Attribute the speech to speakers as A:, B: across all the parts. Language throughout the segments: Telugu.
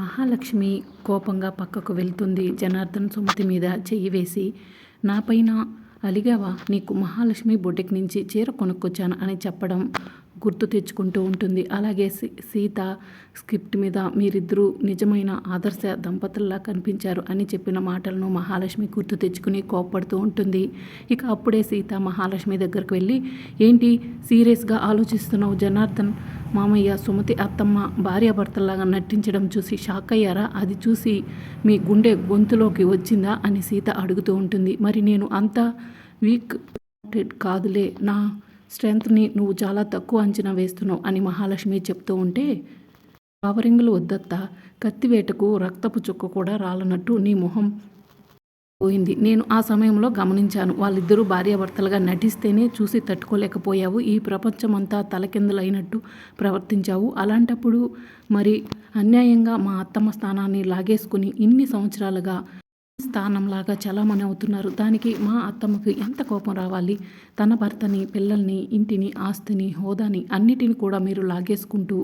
A: మహాలక్ష్మి కోపంగా పక్కకు వెళ్తుంది. జనార్దన్ సుమతి మీద చెయ్యి వేసి నాపైన అలిగావా? నీకు మహాలక్ష్మి బొటిక్ నుంచి చీర కొనుక్కొచ్చాను అని చెప్పడం గుర్తు తెచ్చుకుంటూ ఉంటుంది. అలాగే సీ- సీత స్క్రిప్ట్ మీద మీరిద్దరూ నిజమైన ఆదర్శ దంపతుల్లా కనిపించారు అని చెప్పిన మాటలను మహాలక్ష్మి గుర్తు తెచ్చుకుని కోప్పడుతూ ఉంటుంది. ఇక అప్పుడే సీత మహాలక్ష్మి దగ్గరకు వెళ్ళి ఏంటి సీరియస్గా ఆలోచిస్తున్నావు జనార్దన్? మామయ్య సుమతి అత్తమ్మ భార్యాభర్తల్లాగా నటించడం చూసి షాక్ అయ్యారా? అది చూసి మీ గుండె గొంతులోకి వచ్చిందా? అని సీత అడుగుతూ ఉంటుంది. మరి నేను అంత వీక్ కాదులే. నా స్ట్రెంత్ని నువ్వు చాలా తక్కువ అంచనా వేస్తున్నావు అని మహాలక్ష్మి చెప్తూ ఉంటే పవరింగులు వద్దత్త. కత్తివేటకు రక్తపు చుక్క కూడా రాలనట్టు నీ మొహం పోయింది. నేను ఆ సమయంలో గమనించాను. వాళ్ళిద్దరూ భార్యాభర్తలుగా నటిస్తేనే చూసి తట్టుకోలేకపోయావు. ఈ ప్రపంచమంతా తలకిందులైనట్టు ప్రవర్తించావు. అలాంటప్పుడు మరి అన్యాయంగా మా అత్తమ్మ స్థానాన్ని లాగేసుకుని ఇన్ని సంవత్సరాలుగా స్థానంలాగా చలామణి అవుతున్నారు. దానికి మా అత్తమ్మకి ఎంత కోపం రావాలి? తన భర్తని పిల్లల్ని ఇంటిని ఆస్తిని హోదాని అన్నిటిని కూడా మీరు లాగేసుకుంటూ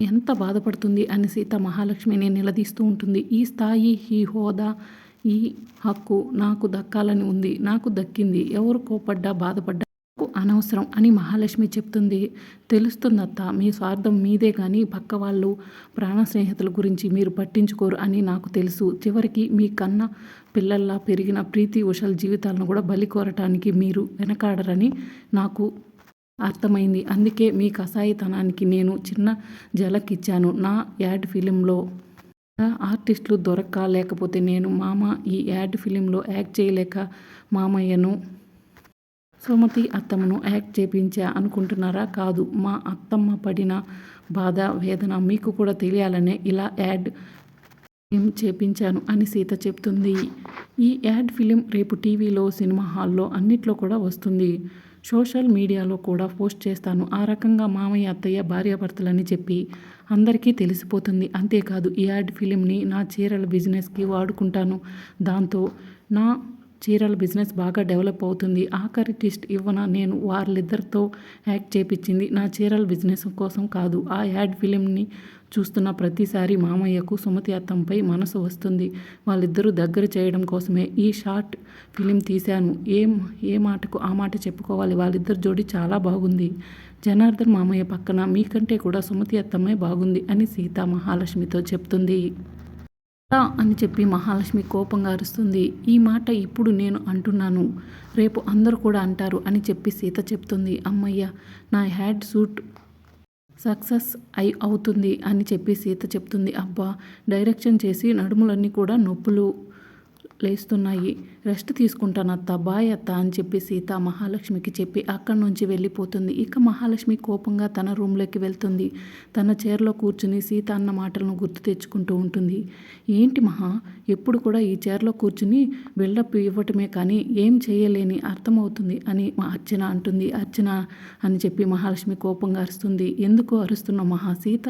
A: ఎంత బాధపడుతుంది అని సీత మహాలక్ష్మిని నిలదీస్తూ ఉంటుంది. ఈ స్థాయి ఈ హోదా ఈ హక్కు నాకు దక్కాలని ఉంది. నాకు దక్కింది. ఎవరు కోపడ్డా బాధపడ్డా అనవసరం అని మహాలక్ష్మి చెప్తుంది. తెలుస్తుందత్త మీ స్వార్థం మీదే కానీ పక్క వాళ్ళు ప్రాణ స్నేహితుల గురించి మీరు పట్టించుకోరు అని నాకు తెలుసు. చివరికి మీ కన్న పిల్లల్లా పెరిగిన ప్రీతి ఉషల్ జీవితాలను కూడా బలి కోరటానికి మీరు వెనకాడరని నాకు అర్థమైంది. అందుకే మీ కసాయితనానికి నేను చిన్న జలక్ ఇచ్చాను నా యాడ్ ఫిలింలో ఆర్టిస్టులు దొరక్క లేకపోతే నేను మామ ఈ యాడ్ ఫిలింలో యాక్ట్ చేయలేక మామయ్యను సుమతి అత్తమ్మను యాక్ట్ చేపించా అనుకుంటున్నారా? కాదు. మా అత్తమ్మ పడిన బాధ వేదన మీకు కూడా తెలియాలనే ఇలా యాడ్ ఫిలిం చేపించాను అని సీత చెప్తుంది. ఈ యాడ్ ఫిలిం రేపు టీవీలో సినిమా హాల్లో అన్నిట్లో కూడా వస్తుంది. సోషల్ మీడియాలో కూడా పోస్ట్ చేస్తాను. ఆ రకంగా మామయ్య అత్తయ్య భార్యాభర్తలని చెప్పి అందరికీ తెలిసిపోతుంది. అంతేకాదు ఈ యాడ్ ఫిలింని నా చీరల బిజినెస్కి వాడుకుంటాను. దాంతో నా చీరల బిజినెస్ బాగా డెవలప్ అవుతుంది. ఆఖరి టిస్ట్ ఇవ్వన? నేను వాళ్ళిద్దరితో యాక్ట్ చేపించింది. నా చీరల బిజినెస్ కోసం కాదు. ఆ యాడ్ ఫిలింని చూస్తున్న ప్రతిసారి మామయ్యకు సుమతి అత్తంపై మనసు వస్తుంది. వాళ్ళిద్దరూ దగ్గర చేయడం కోసమే ఈ షార్ట్ ఫిలిం తీశాను. ఏం ఏ మాటకు ఆ మాట చెప్పుకోవాలి? వాళ్ళిద్దరు జోడి చాలా బాగుంది. జనార్దన్ మామయ్య పక్కన మీకంటే కూడా సుమతి అత్తమ్మే బాగుంది అని సీత మహాలక్ష్మితో చెప్తుంది. అని చెప్పి మహాలక్ష్మి కోపంగా అరుస్తుంది. ఈ మాట ఇప్పుడు నేను అంటున్నాను. రేపు అందరూ కూడా అంటారు అని చెప్పి సీత చెప్తుంది. అమ్మయ్య నా హ్యాడ్ సూట్ సక్సెస్ అయి అవుతుంది అని చెప్పి సీత చెప్తుంది. అబ్బా డైరెక్షన్ చేసి నడుములన్నీ కూడా నొప్పులు లేస్తున్నాయి. రెస్ట్ తీసుకుంటాను అత్త బాయ్ అత్త అని చెప్పి సీత మహాలక్ష్మికి చెప్పి అక్కడి నుంచి వెళ్ళిపోతుంది. ఇక మహాలక్ష్మి కోపంగా తన రూమ్లోకి వెళ్తుంది. తన చైర్లో కూర్చుని సీత అన్న మాటలను గుర్తు తెచ్చుకుంటూ ఉంటుంది. ఏంటి మహా ఎప్పుడు కూడా ఈ చైర్లో కూర్చుని బిల్డప్ ఇవ్వటమే కానీ ఏం చేయలేని అర్థమవుతుంది అని మా అర్చన అంటుంది. అర్చన అని చెప్పి మహాలక్ష్మి కోపంగా అరుస్తుంది. ఎందుకు అరుస్తున్న మహా సీత?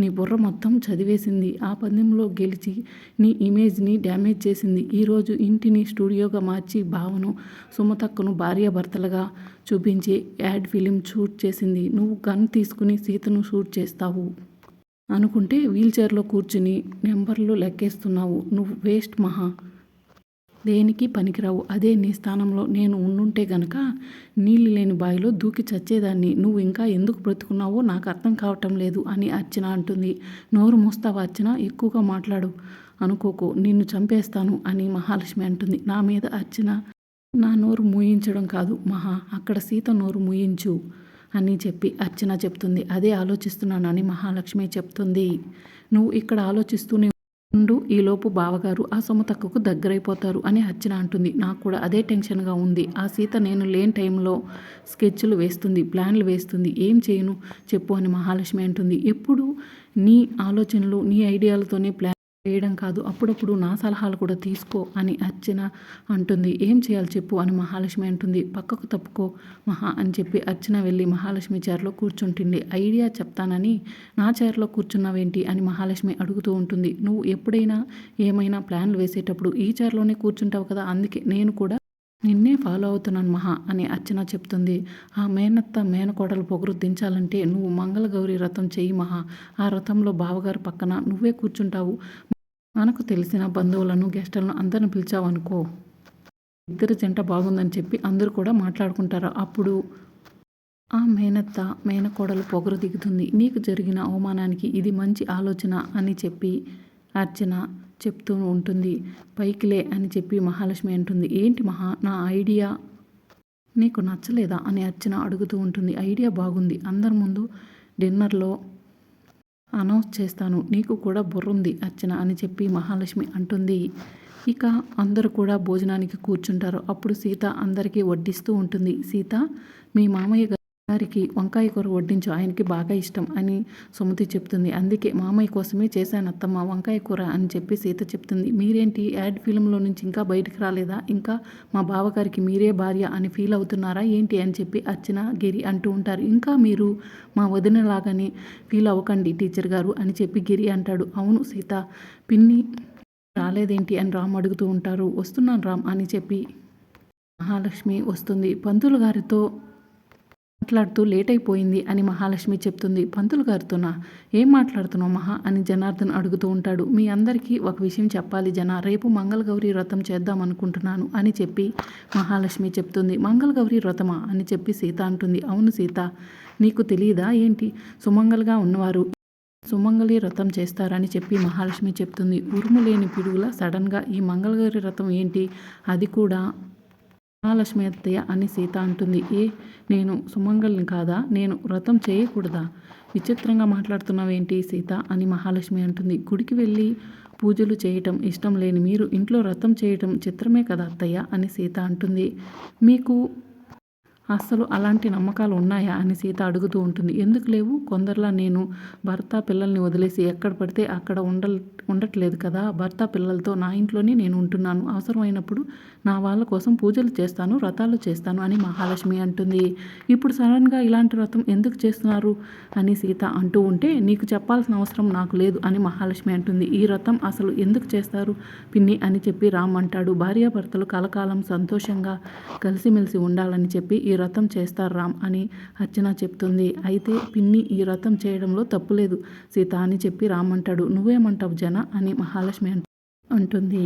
A: నీ బుర్ర మొత్తం చదివేసింది. ఆ పందెంలో గెలిచి నీ ఇమేజ్ని డ్యామేజ్ చేసింది. ఈరోజు ఇంటిని స్టూడియోగా మార్చి భావను సుమతక్కను భార్యాభర్తలుగా చూపించి యాడ్ ఫిలిం షూట్ చేసింది. నువ్వు గన్ తీసుకుని సీతను షూట్ చేస్తావు. అనుకుంటే వీల్చైర్లో కూర్చుని నెంబర్లు లెక్కేస్తున్నావు. నువ్వు వేస్ట్ మహా. దేనికి పనికిరావు? అదే నీ స్థానంలో నేను ఉండుంటే గనక నీళ్ళు లేని బావిలో దూకి చచ్చేదాన్ని. నువ్వు ఇంకా ఎందుకు బ్రతుకున్నావో నాకు అర్థం కావటం లేదు అని అర్చన అంటుంది. నోరు మూస్తావా అర్చన? ఎక్కువగా మాట్లాడు. అనుకోకు నిన్ను చంపేస్తాను అని మహాలక్ష్మి అంటుంది. నా మీద అర్చన నా నోరు మూయించడం కాదు. మహా అక్కడ సీత నోరు మూయించు అని చెప్పి అర్చన చెప్తుంది. అదే ఆలోచిస్తున్నాను అని మహాలక్ష్మి చెప్తుంది. నువ్వు ఇక్కడ ఆలోచిస్తూనే ఉండు ఈలోపు బావగారు ఆ సుమతక్కకు దగ్గరైపోతారు అని అర్చన అంటుంది. నాకు కూడా అదే టెన్షన్గా ఉంది. ఆ సీత నేను లేని టైంలో స్కెచ్లు వేస్తుంది ప్లాన్లు వేస్తుంది. ఏం చేయను? చెప్పు అని మహాలక్ష్మి అంటుంది. ఎప్పుడు? నీ ఆలోచనలు నీ ఐడియాలతోనే ప్లాన్ వేయడం కాదు. అప్పుడప్పుడు నా సలహాలు కూడా తీసుకో అని అర్చన అంటుంది. ఏం చేయాలి చెప్పు అని మహాలక్ష్మి అంటుంది. పక్కకు తప్పుకో మహా అని చెప్పి అర్చన వెళ్ళి మహాలక్ష్మి చైర్లో కూర్చుంటుంది. ఐడియా చెప్తానని నా చైర్లో కూర్చున్నావేంటి అని మహాలక్ష్మి అడుగుతూ ఉంటుంది. నువ్వు ఎప్పుడైనా ఏమైనా ప్లాన్లు వేసేటప్పుడు ఈ చైర్లోనే కూర్చుంటావు కదా అందుకే నేను కూడా నిన్నే ఫాలో అవుతున్నాను మహా అని అర్చన చెప్తుంది. ఆ మేనత్త మేనకోడలు పొగరు దించాలంటే నువ్వు మంగళగౌరి రథం చెయ్యి మహా. ఆ రథంలో బావగారు పక్కన నువ్వే కూర్చుంటావు. మనకు తెలిసిన బంధువులను గెస్టులను అందరిని పిలిచావనుకో. ఇద్దరు జంట బాగుందని చెప్పి అందరూ కూడా మాట్లాడుకుంటారు? అప్పుడు ఆ మేనత్త మేనకోడలు పొగరు దిగుతుంది. నీకు జరిగిన అవమానానికి ఇది మంచి ఆలోచన అని చెప్పి అర్చన చెప్తూ ఉంటుంది. పైకిలే అని చెప్పి మహాలక్ష్మి అంటుంది. ఏంటి మహా నా ఐడియా నీకు నచ్చలేదా? అని అర్చన అడుగుతూ ఉంటుంది. ఐడియా బాగుంది. అందరి ముందు డిన్నర్లో అనౌన్స్ చేస్తాను. నీకు కూడా బుర్రుంది అర్చన అని చెప్పి మహాలక్ష్మి అంటుంది. ఇక అందరూ కూడా భోజనానికి కూర్చుంటారు. అప్పుడు సీత అందరికీ వడ్డిస్తూ ఉంటుంది. సీత మీ మామయ్య గారికి వంకాయ కూర వడ్డించు ఆయనకి బాగా ఇష్టం అని సుమతి చెప్తుంది. అందుకే మామయ్య కోసమే చేశాను అత్తమ్మ వంకాయ కూర అని చెప్పి సీత చెప్తుంది. మీరేంటి? యాడ్ ఫిలింలో నుంచి ఇంకా బయటకు రాలేదా? ఇంకా మా బావగారికి మీరే భార్య అని ఫీల్ అవుతున్నారా? ఏంటి అని చెప్పి అర్చన గిరి అంటూ ఉంటారు. ఇంకా మీరు మా వదినలాగానే ఫీల్ అవ్వకండి టీచర్ గారు అని చెప్పి గిరి అంటాడు. అవును సీత పిన్ని రాలేదేంటి అని రామ్ అడుగుతూ ఉంటారు. వస్తున్నాను రామ్ అని చెప్పి మహాలక్ష్మి వస్తుంది. పంతులు గారితో మాట్లాడుతూ లేట్ అయిపోయింది అని మహాలక్ష్మి చెప్తుంది. పంతులు గారితోనా ఏం మాట్లాడుతున్నావు మహా? అని జనార్దన్ అడుగుతూ ఉంటాడు. మీ అందరికీ ఒక విషయం చెప్పాలి జన రేపు మంగళగౌరి వ్రతం చేద్దాం అనుకుంటున్నాను అని చెప్పి మహాలక్ష్మి చెప్తుంది. మంగళగౌరి వ్రతమా? అని చెప్పి సీత అంటుంది. అవును సీత నీకు తెలియదా ఏంటి? సుమంగల్గా ఉన్నవారు సుమంగళి వ్రతం చేస్తారని చెప్పి మహాలక్ష్మి చెప్తుంది. ఉరుము లేని పిడుగుల సడన్గా ఈ మంగళగౌరి వ్రతం ఏంటి? అది కూడా మహాలక్ష్మి అత్తయ్య అని సీత అంటుంది. ఏ నేను సుమంగళిని కాదా? నేను వ్రతం చేయకూడదా? విచిత్రంగా మాట్లాడుతున్నావేంటి సీత అని మహాలక్ష్మి అంటుంది. గుడికి వెళ్ళి పూజలు చేయటం ఇష్టం లేని మీరు ఇంట్లో వ్రతం చేయటం చిత్రమే కదా అత్తయ్య అని సీత అంటుంది. మీకు అస్సలు అలాంటి నమ్మకాలు ఉన్నాయా అని సీత అడుగుతూ ఉంటుంది. ఎందుకు లేవు? కొందరిలా నేను భర్త పిల్లల్ని వదిలేసి ఎక్కడ పడితే అక్కడ ఉండ ఉండట్లేదు కదా. భర్త పిల్లలతో నా ఇంట్లోనే నేను ఉంటున్నాను. అవసరమైనప్పుడు నా వాళ్ళ కోసం పూజలు చేస్తాను వ్రతాలు చేస్తాను అని మహాలక్ష్మి అంటుంది. ఇప్పుడు సడన్గా ఇలాంటి వ్రతం ఎందుకు చేస్తున్నారు? అని సీత అంటూ ఉంటే నీకు చెప్పాల్సిన అవసరం నాకు లేదు అని మహాలక్ష్మి అంటుంది. ఈ వ్రతం అసలు ఎందుకు చేస్తారు? పిన్ని అని చెప్పి రామ్ అంటాడు. భార్యాభర్తలు కలకాలం సంతోషంగా కలిసిమెలిసి ఉండాలని చెప్పి ఈ వ్రతం చేస్తారు రామ్ అని అర్చన చెప్తుంది. అయితే పిన్ని ఈ వ్రతం చేయడంలో తప్పులేదు. సీత అని చెప్పి రామ్ అంటాడు. నువ్వేమంటావు జన అని మహాలక్ష్మి అంటుంది.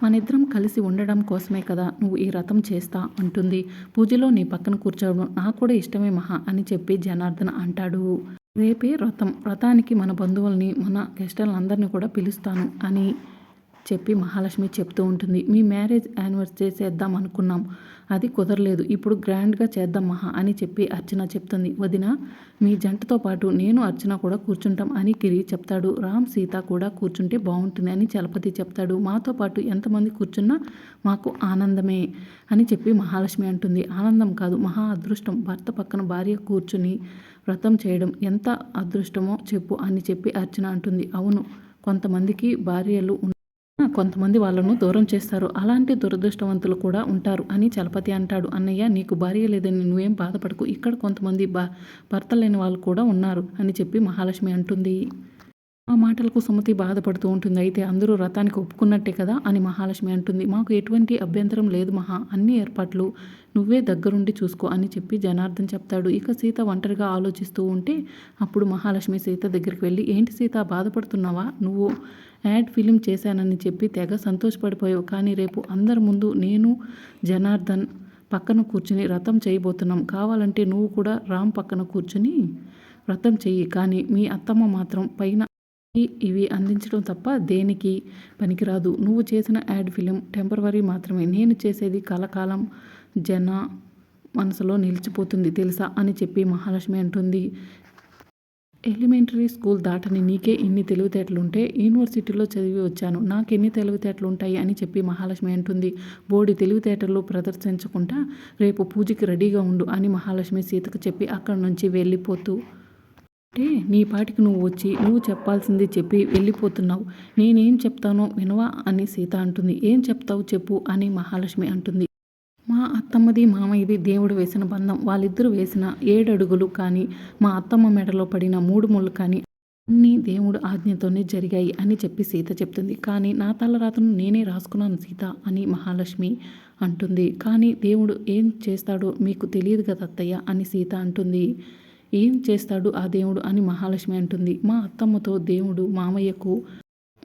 A: మనిద్దరం కలిసి ఉండడం కోసమే కదా నువ్వు ఈ రథం చేస్తా అంటుంది. పూజలో నీ పక్కన కూర్చోవడం నాకు కూడా ఇష్టమే మహా అని చెప్పి జనార్దన అంటాడు. రేపే వ్రతం వ్రతానికి మన బంధువుల్ని మన గెస్టర్లందరినీ కూడా పిలుస్తాను అని చెప్పి మహాలక్ష్మి చెప్తూ ఉంటుంది. మీ మ్యారేజ్ యానివర్సరీ చేద్దాం అనుకున్నాం. అది కుదరలేదు. ఇప్పుడు గ్రాండ్గా చేద్దాం మహా అని చెప్పి అర్చన చెప్తుంది. వదిన మీ జంటతో పాటు నేను అర్చన కూడా కూర్చుంటాం అని గిరి చెప్తాడు. రామ్ సీత కూడా కూర్చుంటే బాగుంటుంది అని చలపతి చెప్తాడు. మాతో పాటు ఎంతమంది కూర్చున్నా మాకు ఆనందమే అని చెప్పి మహాలక్ష్మి అంటుంది. ఆనందం కాదు. మహా అదృష్టం. భర్త పక్కన భార్య కూర్చుని వ్రతం చేయడం ఎంత అదృష్టమో చెప్పు అని చెప్పి అర్చన అంటుంది. అవును. కొంతమందికి భార్యలు కొంతమంది వాళ్ళను దూరం చేస్తారు. అలాంటి దురదృష్టవంతులు కూడా ఉంటారు అని చలపతి అంటాడు. అన్నయ్య నీకు భార్య లేదని నువ్వేం బాధపడకు. ఇక్కడ కొంతమంది భర్త లేని వాళ్ళు కూడా ఉన్నారు అని చెప్పి మహాలక్ష్మి అంటుంది. ఆ మాటలకు సుమతి బాధపడుతూ ఉంటుంది. అయితే అందరూ రథానికి ఒప్పుకున్నట్టే కదా అని మహాలక్ష్మి అంటుంది. మాకు ఎటువంటి అభ్యంతరం లేదు మహా. అన్ని ఏర్పాట్లు నువ్వే దగ్గరుండి చూసుకో అని చెప్పి జనార్దన్ చెప్తాడు. ఇక సీత ఒంటరిగా ఆలోచిస్తూ ఉంటే అప్పుడు మహాలక్ష్మి సీత దగ్గరికి వెళ్ళి ఏంటి సీత బాధపడుతున్నావా? నువ్వు యాడ్ ఫిలిం చేశానని చెప్పి తెగ సంతోషపడిపోయావు. కానీ రేపు అందరి ముందు నేను జనార్దన్ పక్కన కూర్చుని రథం చేయబోతున్నాం. కావాలంటే నువ్వు కూడా రామ్ పక్కన కూర్చుని వ్రతం చెయ్యి. కానీ మీ అత్తమ్మ మాత్రం పైన ఇవి అందించడం తప్ప దేనికి పనికిరాదు. నువ్వు చేసిన యాడ్ ఫిలిం టెంపరవరీ మాత్రమే. నేను చేసేది కలకాలం జన మనసులో నిలిచిపోతుంది తెలుసా అని చెప్పి మహాలక్ష్మి అంటుంది. ఎలిమెంటరీ స్కూల్ దాటని నీకే ఇన్ని తెలివితేటలుంటే యూనివర్సిటీలో చదివి వచ్చాను. నాకు ఎన్ని తెలివితేటలు ఉంటాయి అని చెప్పి మహాలక్ష్మి అంటుంది. బోడి తెలివితేటలు ప్రదర్శించకుండా రేపు పూజకి రెడీగా ఉండు అని మహాలక్ష్మి సీతకు చెప్పి అక్కడి నుంచి వెళ్ళిపోతూ అంటే నీ పాటికి నువ్వు వచ్చి నువ్వు చెప్పాల్సింది చెప్పి వెళ్ళిపోతున్నావు. నేనేం చెప్తానో వినవా అని సీత అంటుంది. ఏం చెప్తావు చెప్పు అని మహాలక్ష్మి అంటుంది. మా అత్తమ్మది మామయ్యది దేవుడు వేసిన బంధం. వాళ్ళిద్దరూ వేసిన ఏడడుగులు కానీ మా అత్తమ్మ మెడలో పడిన మూడు ముళ్ళు కానీ అన్నీ దేవుడు ఆజ్ఞతోనే జరిగాయి అని చెప్పి సీత చెప్తుంది. కానీ నా తలరాతను నేనే రాసుకున్నాను సీత అని మహాలక్ష్మి అంటుంది. కానీ దేవుడు ఏం చేస్తాడో మీకు తెలియదు కదా అత్తయ్య అని సీత అంటుంది. ఏం చేస్తాడు ఆ దేవుడు అని మహాలక్ష్మి అంటుంది. మా అత్తమ్మతో దేవుడు మామయ్యకు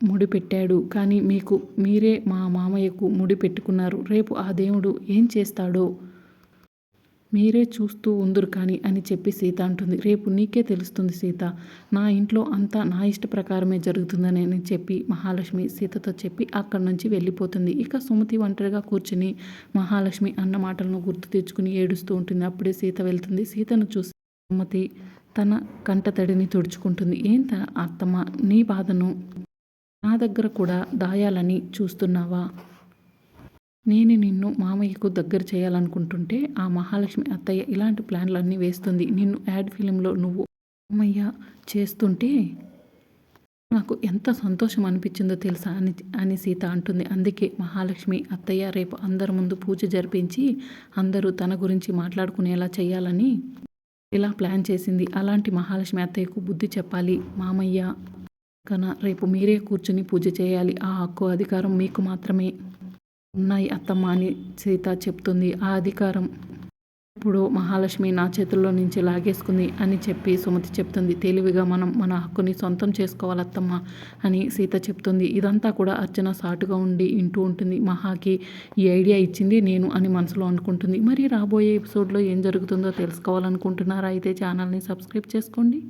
A: ముడి పెట్టాడు కానీ మీకు మీరే మా మామయ్యకు ముడి పెట్టుకున్నారు రేపు ఆ దేవుడు ఏం చేస్తాడో మీరే చూస్తూ ఉందురు కానీ అని చెప్పి సీత అంటుంది. రేపు నీకే తెలుస్తుంది సీత నా ఇంట్లో అంతా నా ఇష్ట ప్రకారమే జరుగుతుందని అని చెప్పి మహాలక్ష్మి సీతతో చెప్పి అక్కడి నుంచి వెళ్ళిపోతుంది. ఇక సుమతి ఒంటరిగా కూర్చుని మహాలక్ష్మి అన్న మాటలను గుర్తు తెచ్చుకుని ఏడుస్తూ ఉంటుంది. అప్పుడే సీత వెళ్తుంది. సీతను చూసి సుమతి తన కంటతడిని తుడుచుకుంటుంది. ఏం తన అత్తమ్మ నీ బాధను నా దగ్గర కూడా దాయాలని చూస్తున్నావా? నేను నిన్ను మామయ్యకు దగ్గర చేయాలనుకుంటుంటే ఆ మహాలక్ష్మి అత్తయ్య ఇలాంటి ప్లాన్లు అన్నీ వేస్తుంది. నిన్ను యాడ్ ఫిలింలో నువ్వు మామయ్య చేస్తుంటే నాకు ఎంత సంతోషం అనిపించిందో తెలుసా అని అని సీత అంటుంది. అందుకే మహాలక్ష్మి అత్తయ్య రేపు అందరి ముందు పూజ జరిపించి అందరూ తన గురించి మాట్లాడుకునేలా చేయాలని ఇలా ప్లాన్ చేసింది. అలాంటి మహాలక్ష్మి అత్తయ్యకు బుద్ధి చెప్పాలి. మామయ్య కన రేపు మీరే కూర్చుని పూజ చేయాలి. ఆ హక్కు అధికారం మీకు మాత్రమే. ఉన్నాయి అత్తమ్మ అని సీత చెప్తుంది. ఆ అధికారం ఇప్పుడు మహాలక్ష్మి నా చేతుల్లో నుంచి లాగేసుకుంది అని చెప్పి సుమతి చెప్తుంది. తెలివిగా మనం మన హక్కుని సొంతం చేసుకోవాలత్తమ్మ అని సీత చెప్తుంది. ఇదంతా కూడా అర్చన సాటుగా ఉండి ఇంటూ ఉంటుంది. మహాకి ఈ ఐడియా ఇచ్చింది నేను అని మనసులో అనుకుంటుంది. మరి రాబోయే ఎపిసోడ్లో ఏం జరుగుతుందో తెలుసుకోవాలనుకుంటున్నారా? అయితే ఛానల్ని సబ్స్క్రైబ్ చేసుకోండి.